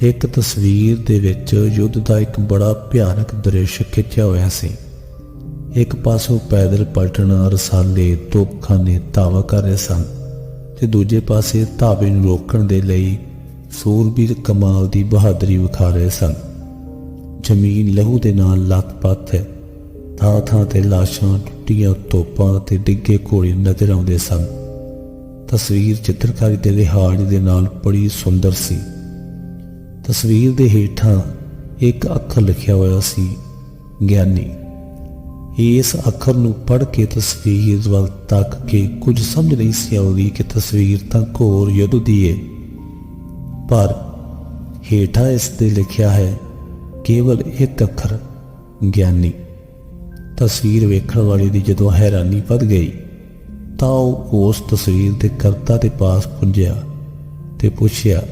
ਇੱਕ ਤਸਵੀਰ ਦੇ ਵਿੱਚ ਯੁੱਧ ਦਾ ਇੱਕ ਬੜਾ ਭਿਆਨਕ ਦ੍ਰਿਸ਼ ਖਿੱਚਿਆ ਹੋਇਆ ਸੀ। ਇੱਕ ਪਾਸੋਂ ਪੈਦਲ ਪਲਟਣ ਰਸਾਲੇ ਤੋਪਖਾਨੇ ਧਾਵਾ ਕਰ ਰਹੇ ਸਨ ਤੇ ਦੂਜੇ ਪਾਸੇ ਧਾਵੇ ਨੂੰ ਰੋਕਣ ਦੇ ਲਈ ਸੂਰਬੀਰ ਕਮਾਲ ਦੀ ਬਹਾਦਰੀ ਵਿਖਾ ਰਹੇ ਸਨ। ਜ਼ਮੀਨ ਲਹੂ ਦੇ ਨਾਲ ਲੱਤ-ਪੱਤ ਹੈ। ਥਾਂ ਥਾਂ ਤੇ ਲਾਸ਼ਾਂ, ਟੁੱਟੀਆਂ ਤੋਪਾਂ ਤੇ ਡਿੱਗੇ ਘੋੜੇ ਨਜ਼ਰ ਆਉਂਦੇ ਸਨ। ਤਸਵੀਰ ਚਿੱਤਰਕਾਰੀ ਦੇ ਲਿਹਾਜ਼ ਦੇ ਨਾਲ ਬੜੀ ਸੁੰਦਰ ਸੀ। ਤਸਵੀਰ ਦੇ ਹੇਠਾਂ ਇੱਕ ਅੱਖਰ ਲਿਖਿਆ ਹੋਇਆ ਸੀ, ਗਿਆਨੀ। ਇਸ ਅੱਖਰ ਨੂੰ ਪੜ੍ਹ ਕੇ ਤਸਵੀਰ ਵੱਲ ਤੱਕ ਕੇ ਕੁਝ ਸਮਝ ਨਹੀਂ ਸੀ ਆਉਂਦੀ ਕਿ ਤਸਵੀਰ ਤਾਂ ਘੋਰ ਯੁੱਧ ਦੀ ਹੈ ਪਰ ਹੇਠਾਂ ਇਸ 'ਤੇ ਲਿਖਿਆ ਹੈ, ਕੇਵਲ ਇੱਕ ਅੱਖਰ, ਗਿਆਨੀ। ਤਸਵੀਰ ਵੇਖਣ ਵਾਲੇ ਦੀ ਜਦੋਂ ਹੈਰਾਨੀ ਵੱਧ ਗਈ, ਤਾਂ ਉਹ ਉਸ ਤਸਵੀਰ ਦੇ ਕਰਤਾ ਦੇ ਪਾਸ ਪੁੰਜਿਆ ਤੇ ਪੁੱਛਿਆ